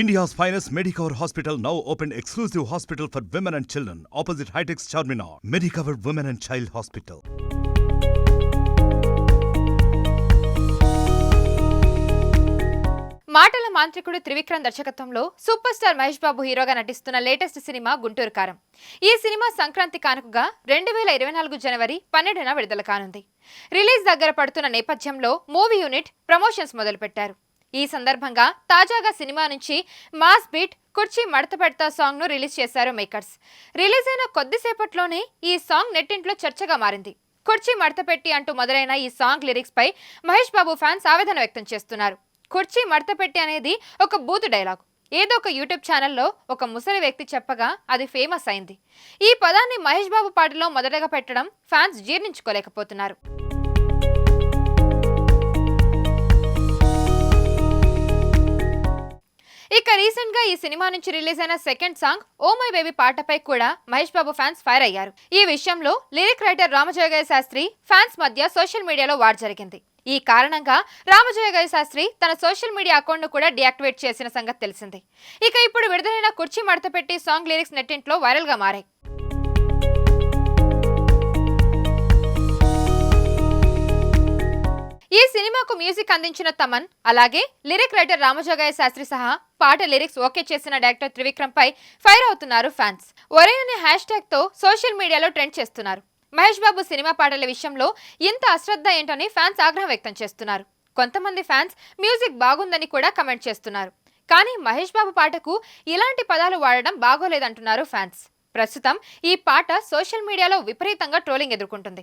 India's finest Medicover hospital now open exclusive hospital for women and children opposite Hitex Charminar Medicover women and child hospital మాటల మాంత్రికుడు త్రివిక్రమ్ దర్శకత్వంలో super star Mahesh Babu హీరోగా నటిస్తున్న latest cinema Guntur కారం. ఈ cinema Sankranti కానుకగా రెండు వేల ఇరవై నాలుగు జనవరి పన్నెండున విడుదల కానుంది. రిలీజ్ దగ్గర పడుతున్న నేపథ్యంలో మూవీ యూనిట్ ప్రమోషన్స్ మొదలుపెట్టారు. ఈ సందర్భంగా తాజాగా సినిమా నుంచి మాస్ బీట్ కుర్చీ మడత పెడతా సాంగ్ను రిలీజ్ చేశారు మేకర్స్. రిలీజ్ అయిన కొద్దిసేపట్లోనే ఈ సాంగ్ నెట్టింట్లో చర్చగా మారింది. కుర్చీ మడత పెట్టి అంటూ మొదలైన ఈ సాంగ్ లిరిక్స్ పై మహేష్ బాబు ఫ్యాన్స్ ఆవేదన వ్యక్తం చేస్తున్నారు. కుర్చీ మడత పెట్టి అనేది ఒక బూత్ డైలాగ్. ఏదో ఒక యూట్యూబ్ ఛానల్లో ఒక ముసలి వ్యక్తి చెప్పగా అది ఫేమస్ అయింది. ఈ పదాన్ని మహేష్ బాబు పాటలో మొదటగా పెట్టడం ఫ్యాన్స్ జీర్ణించుకోలేకపోతున్నారు. రీసెంట్గా ఈ సినిమా నుంచి రిలీజ్ అయిన second song oh my baby పాటపై కూడా మహేష్ బాబు ఫ్యాన్స్ ఫైర్ అయ్యారు. ఈ విషయంలో lyric writer Ramajogayya Sastry fans మధ్య సోషల్ మీడియాలో వార్ జరిగింది. ఈ కారణంగా రామజోగయ్య శాస్త్రి తన సోషల్ మీడియా అకౌంట్ను కూడా డియాక్టివేట్ చేసిన సంగతి తెలిసింది. ఇక ఇప్పుడు విడుదలైన కుర్చీ మడత పెట్టి సాంగ్ లిరిక్స్ నెట్టింట్లో వైరల్గా మారాయి. మ్యూజిక్ అందించిన తమన్ అలాగే లిరిక్ రైటర్ రామజోగయ్య శాస్త్రి సహా పాట లిరిక్స్ ఓకే చేసిన డైరెక్టర్ త్రివిక్రమ్ పై ఫైర్ అవుతున్నారు ఫ్యాన్స్. ఒరే అనే హ్యాష్ ట్యాగ్తో సోషల్ మీడియాలో ట్రెండ్ చేస్తున్నారు. మహేష్ బాబు సినిమా పాటల విషయంలో ఇంత అశ్రద్ధ ఏంటని ఫ్యాన్స్ ఆగ్రహం వ్యక్తం చేస్తున్నారు. కొంతమంది ఫ్యాన్స్ మ్యూజిక్ బాగుందని కూడా కమెంట్ చేస్తున్నారు. కానీ మహేష్ బాబు పాటకు ఇలాంటి పదాలు వాడడం బాగోలేదంటున్నారు ఫ్యాన్స్. ప్రస్తుతం ఈ పాట సోషల్ మీడియాలో విపరీతంగా ట్రోలింగ్ ఎదుర్కొంటుంది.